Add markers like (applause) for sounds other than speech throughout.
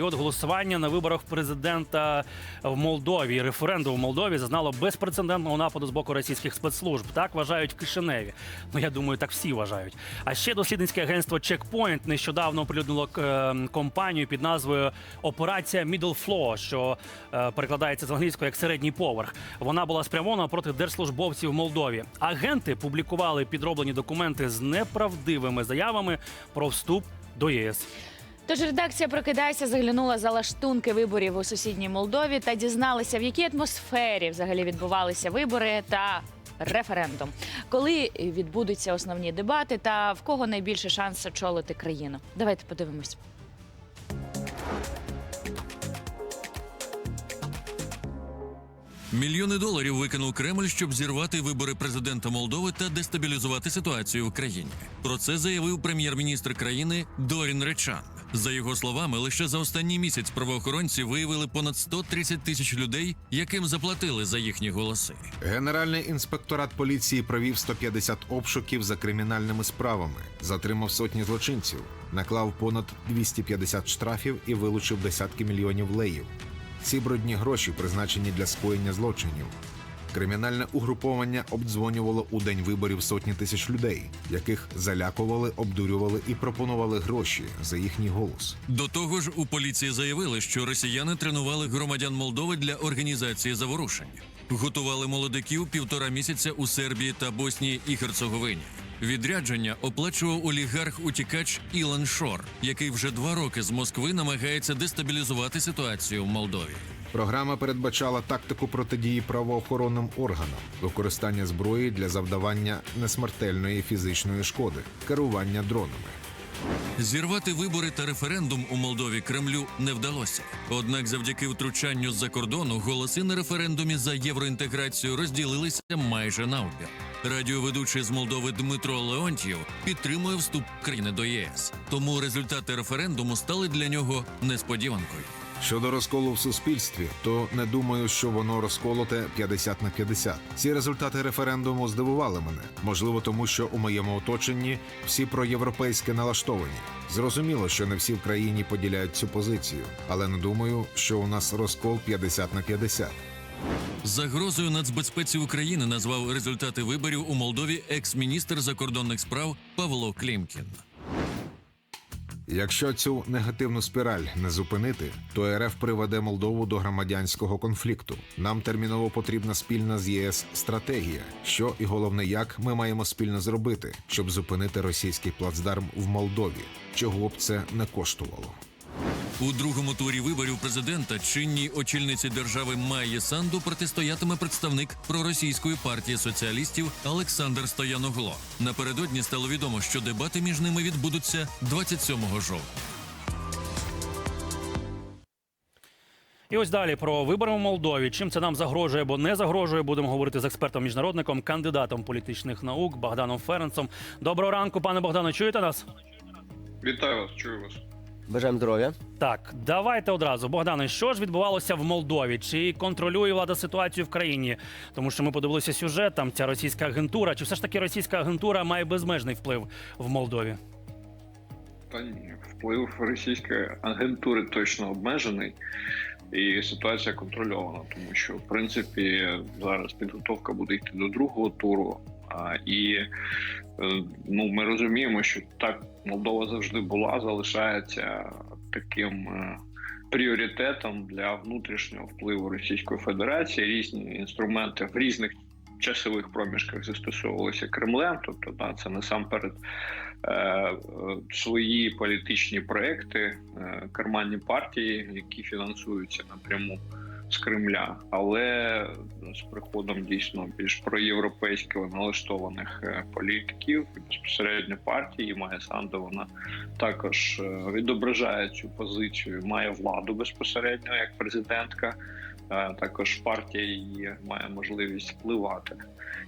І от голосування на виборах президента в Молдові, референдум в Молдові зазнало безпрецедентного нападу з боку російських спецслужб. Так вважають в Кишиневі. Ну я думаю, так всі вважають. А ще дослідницьке агентство Checkpoint нещодавно оприлюднило е, компанію під назвою Операція Middle Floor, що е, перекладається з англійської як середній поверх. Вона була спрямована проти держслужбовців в Молдові. Агенти публікували підроблені документи з неправдивими заявами про вступ до ЄС. Тож редакція Прокидайся заглянула за лаштунки виборів у сусідній Молдові та дізналася, в якій атмосфері взагалі відбувалися вибори та референдум, коли відбудуться основні дебати та в кого найбільше шанс очолити країну. Давайте подивимось. Мільйони доларів викинув Кремль, щоб зірвати вибори президента Молдови та дестабілізувати ситуацію в країні. Про це заявив прем'єр-міністр країни Дорін Речан. За його словами, лише за останній місяць правоохоронці виявили понад 130 тисяч людей, яким заплатили за їхні голоси. Генеральний інспекторат поліції провів 150 обшуків за кримінальними справами, затримав сотні злочинців, наклав понад 250 штрафів і вилучив десятки мільйонів леїв. Ці брудні гроші призначені для скоєння злочинів. Кримінальне угруповання обдзвонювало у день виборів сотні тисяч людей, яких залякували, обдурювали і пропонували гроші за їхній голос. До того ж, у поліції заявили, що росіяни тренували громадян Молдови для організації заворушень, готували молодиків півтора місяця у Сербії та Боснії і Герцеговині. Відрядження оплачував олігарх-утікач Ілан Шор, який вже два роки з Москви намагається дестабілізувати ситуацію в Молдові. Програма передбачала тактику протидії правоохоронним органам, використання зброї для завдавання несмертельної фізичної шкоди, керування дронами. Зірвати вибори та референдум у Молдові Кремлю не вдалося. Однак, завдяки втручанню з-за кордону, голоси на референдумі за євроінтеграцію розділилися майже навпіл. Радіоведучий з Молдови Дмитро Леонтьєв підтримує вступ країни до ЄС. Тому результати референдуму стали для нього несподіванкою. Щодо розколу в суспільстві, то не думаю, що воно розколоте 50 на 50. Ці результати референдуму здивували мене. Можливо, тому що у моєму оточенні всі проєвропейське налаштовані. Зрозуміло, що не всі в країні поділяють цю позицію, але не думаю, що у нас розкол 50 на 50. Загрозою нацбезпеці України назвав результати виборів у Молдові екс-міністр закордонних справ Павло Клімкін. Якщо цю негативну спіраль не зупинити, то РФ приведе Молдову до громадянського конфлікту. Нам терміново потрібна спільна з ЄС стратегія. Що і головне, як ми маємо спільно зробити, щоб зупинити російський плацдарм в Молдові, чого б це не коштувало. У другому турі виборів президента чинній очільниці держави Майї Санду протистоятиме представник проросійської партії соціалістів Олександр Стояногло. Напередодні стало відомо, що дебати між ними відбудуться 27 жовтня. І ось далі про вибори в Молдові. Чим це нам загрожує або не загрожує, будемо говорити з експертом міжнародником, кандидатом політичних наук Богданом Ференцом. Доброго ранку, пане Богдано. Чуєте нас? Вітаю вас, чую вас. Бажаємо здоров'я. Так, давайте одразу. Богдане, що ж відбувалося в Молдові? Чи контролює влада ситуацію в країні? Тому що ми подивилися сюжет, там ця російська агентура. Чи все ж таки російська агентура має безмежний вплив в Молдові? Та ні, вплив російської агентури точно обмежений, і ситуація контрольована, тому що в принципі зараз підготовка буде йти до другого туру. І е, ну, ми розуміємо, що так Молдова завжди була, залишається таким е, пріоритетом для внутрішнього впливу Російської Федерації. Різні інструменти в різних часових проміжках застосовувалися Кремлем, тобто да, це насамперед е, е, свої політичні проекти, е, карманні партії, які фінансуються напряму з Кремля, але з приходом дійсно більш проєвропейсько налаштованих е, політиків і безпосередньо партії Майя Санду, вона також е, відображає цю позицію, має владу безпосередньо як президентка. Е, Також партія її має можливість впливати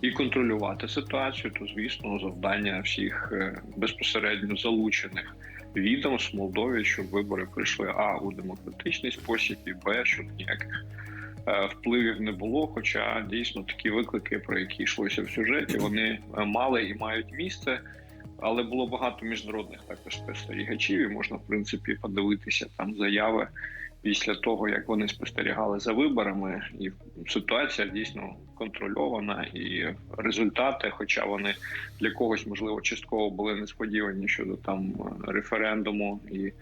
і контролювати ситуацію. То звісно, завдання всіх безпосередньо залучених відомств Молдові, щоб вибори прийшли а у демократичний спосіб, і б, щоб ніяких е, впливів не було. Хоча дійсно такі виклики, про які йшлося в сюжеті, вони е, мали і мають місце. але було багато міжнародних також спостерігачів, і можна в принципі подивитися там заяви після того, як вони спостерігали за виборами, і ситуація дійсно контрольована, і результати, хоча вони для когось можливо частково були несподівані щодо там референдуму і е,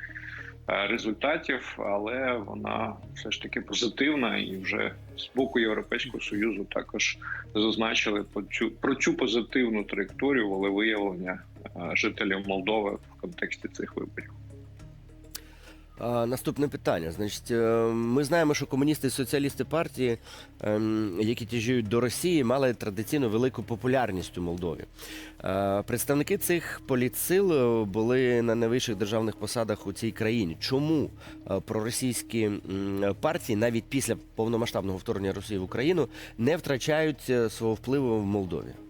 результатів, але вона все ж таки позитивна, і вже з боку Європейського союзу також зазначили про цю про цю позитивну траєкторію волевиявлення е, жителів Молдови в контексті цих виборів. Наступне питання. Значить, е, ми знаємо, що комуністи і соціалісти партії, ем, які тяжіють до Росії, мали традиційно велику популярність у Молдові. Е, Представники цих політсил е, були на найвищих державних посадах у цій країні. Чому проросійські партії навіть після повномасштабного вторгнення Росії в Україну не втрачають свого впливу в Молдові?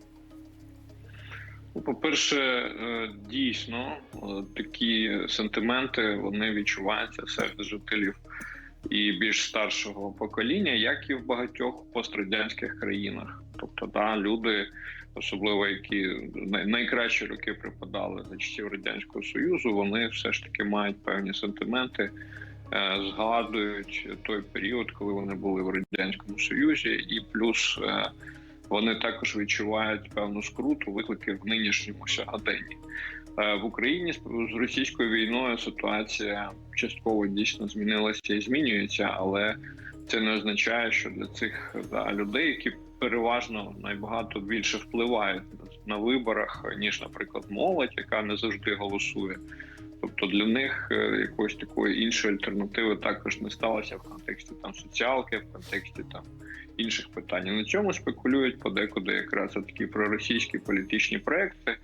Ну, По-перше, е, дійсно е, такі сентименти вони відчуваються серед жителів і більш старшого покоління, як і в багатьох пострадянських країнах. Тобто, да, люди, особливо які найкращі роки припадали за часів радянського союзу, вони все ж таки мають певні сентименти. е, Згадують той період, коли вони були в радянському союзі, і плюс вони також відчувають певну скруту, виклики в нинішньому сьогоденні. Е, В Україні з російською війною ситуація частково дійсно змінилася і змінюється, але це не означає, що для цих да, людей, які переважно найбагато більше впливають на виборах, ніж, наприклад, молодь, яка не завжди голосує. Тобто для них е, якоїсь такої іншої альтернативи також не сталося в контексті там соціалки, в контексті там інших питань. На цьому спекулюють подекуди якраз такі проросійські політичні проекти,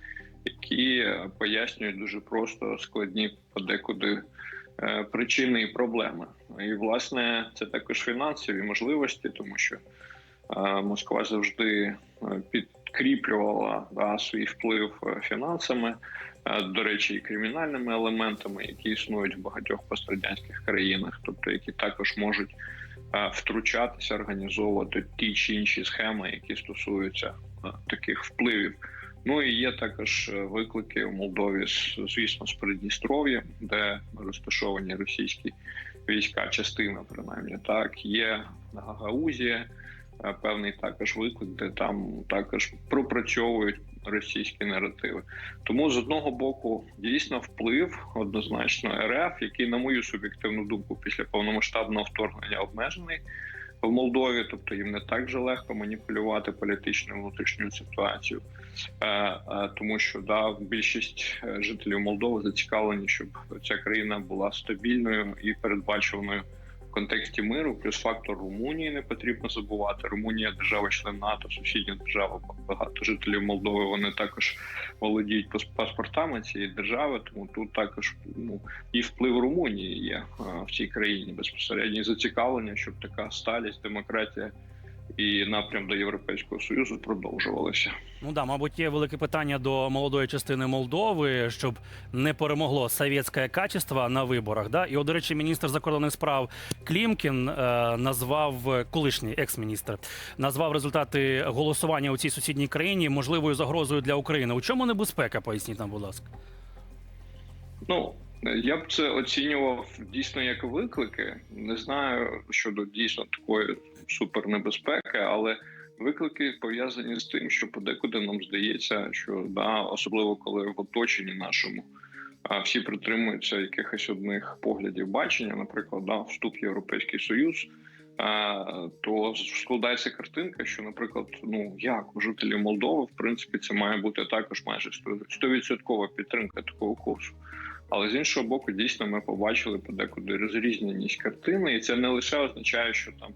які е, пояснюють дуже просто складні подекуди е, причини і проблеми. І власне це також фінансові можливості, тому що Москва завжди е, підкріплювала да, свій вплив е, фінансами. е, До речі, і кримінальними елементами, які існують в багатьох пострадянських країнах, тобто які також можуть е, втручатися, організовувати ті чи інші схеми, які стосуються таких впливів. Ну і є також виклики в Молдові, звісно, з Придністров'я, де розташовані російські війська, частина принаймні так. Є Гагаузія, певний також виклик, де там також пропрацьовують російські наративи. Тому з одного боку дійсно вплив однозначно РФ, який, на мою суб'єктивну думку, після повномасштабного вторгнення обмежений в Молдові, тобто їм не так же легко маніпулювати політичною внутрішньою ситуацією, Е, е, тому що да, більшість е, жителів Молдови зацікавлені, щоб ця країна була стабільною і передбачуваною контексті миру. Плюс фактор Румунії не потрібно забувати. Румунія держава-член НАТО, сусідня держава. Багато жителів Молдови вони також володіють пас- паспортами цієї держави. Тому тут також ну і вплив Румунії є е, в цій країні безпосередньо зацікавлення, щоб така сталість, демократія і напрям до Європейського союзу продовжувалися. Ну да, мабуть, є велике питання до молодої частини Молдови, щоб не перемогло совєтське качество на виборах. Да? І, от, до речі, міністр закордонних справ Клімкін е, назвав колишній екс-міністр, назвав результати голосування у цій сусідній країні можливою загрозою для України. У чому небезпека? Поясніть нам, будь ласка. Ну я б це оцінював дійсно як виклики. Не знаю щодо дійсно такої супернебезпеки, але виклики пов'язані з тим, що подекуди нам здається, що да, особливо коли в оточенні нашому. А всі притримуються якихось одних поглядів бачення, наприклад, да, вступ в Європейський Союз, то складається картинка, що, наприклад, ну як у жителів Молдови, в принципі, це має бути також майже 100% підтримка такого курсу. Але з іншого боку, дійсно, ми побачили подекуди розрізненість картини, і це не лише означає, що там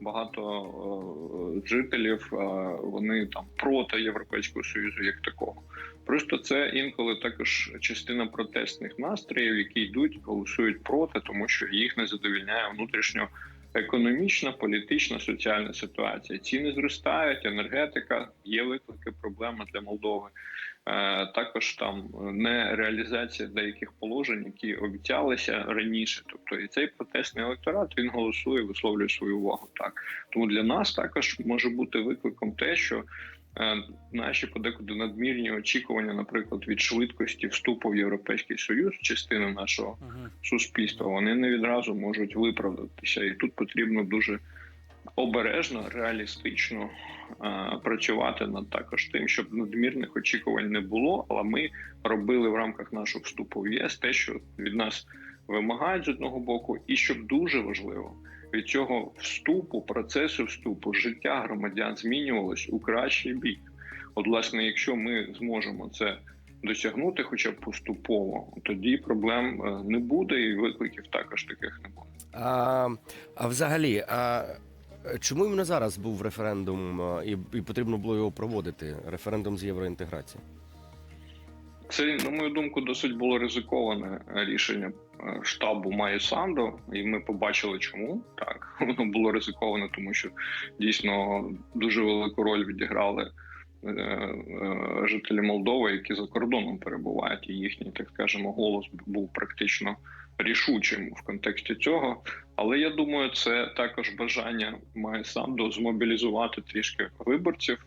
багато е, жителів е, вони там проти Європейського союзу як такого. Просто це інколи також частина протестних настроїв, які йдуть, голосують проти, тому що їх не задовільняє внутрішньо. Економічна, політична, соціальна ситуація. Ціни зростають, енергетика, є виклики, проблеми для Молдови. Е, також там не реалізація деяких положень, які обіцялися раніше. Тобто, і цей протестний електорат він голосує, висловлює свою увагу. Так тому для нас також може бути викликом те, що е, наші подекуди надмірні очікування, наприклад, від швидкості вступу в Європейський Союз, частини нашого Мгм. суспільства, вони не відразу можуть виправдатися, і тут потрібно дуже обережно, реалістично е, працювати над також тим, щоб надмірних очікувань не було. Але ми робили в рамках нашого вступу в ЄС те, що від нас вимагають з одного боку, і щоб дуже важливо. Від цього вступу, процесу вступу, життя громадян змінювалось у кращий бік. От, власне, якщо ми зможемо це досягнути, хоча б поступово, тоді проблем е, не буде, і викликів також таких не буде. А, а взагалі, а чому іменно зараз був референдум і, і потрібно було його проводити? Референдум з євроінтеграції? Це, на мою думку, досить було ризиковане е, рішення е, штабу Майі Сандо, і ми побачили, чому так (laughs) воно було ризиковане, тому що дійсно дуже велику роль відіграли е, е, жителі Молдови, які за кордоном перебувають, і їхній, так скажемо, голос був практично рішучим в контексті цього. Але я думаю, це також бажання Майі Сандо змобілізувати трішки виборців,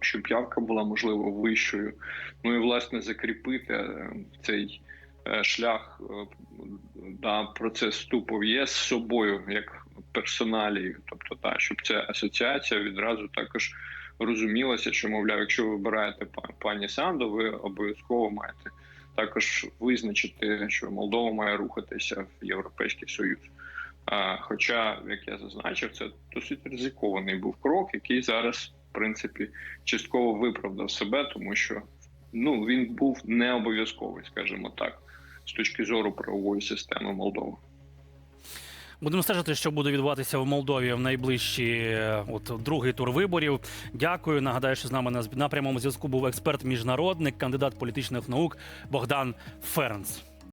щоб явка була можливо вищою. Ну і власне закріпити е, цей е, шлях е, да, процес вступу в ЄС з собою як персоналією. Тобто, та щоб ця асоціація відразу також розумілася, що мовляв, якщо ви вибираєте пані Санду, ви обов'язково маєте також визначити, що Молдова має рухатися в Європейський Союз. Хоча, як я зазначив, це досить ризикований був крок, який зараз, в принципі, частково виправдав себе, тому що ну він був не обов'язковий, скажімо так, з точки зору правової системи Молдови. Будемо стежити, що буде відбуватися в Молдові в найближчі е, от другий тур виборів. Дякую. Нагадаю, що з нами на, на прямому зв'язку був експерт міжнародник, кандидат політичних наук Богдан Ференц.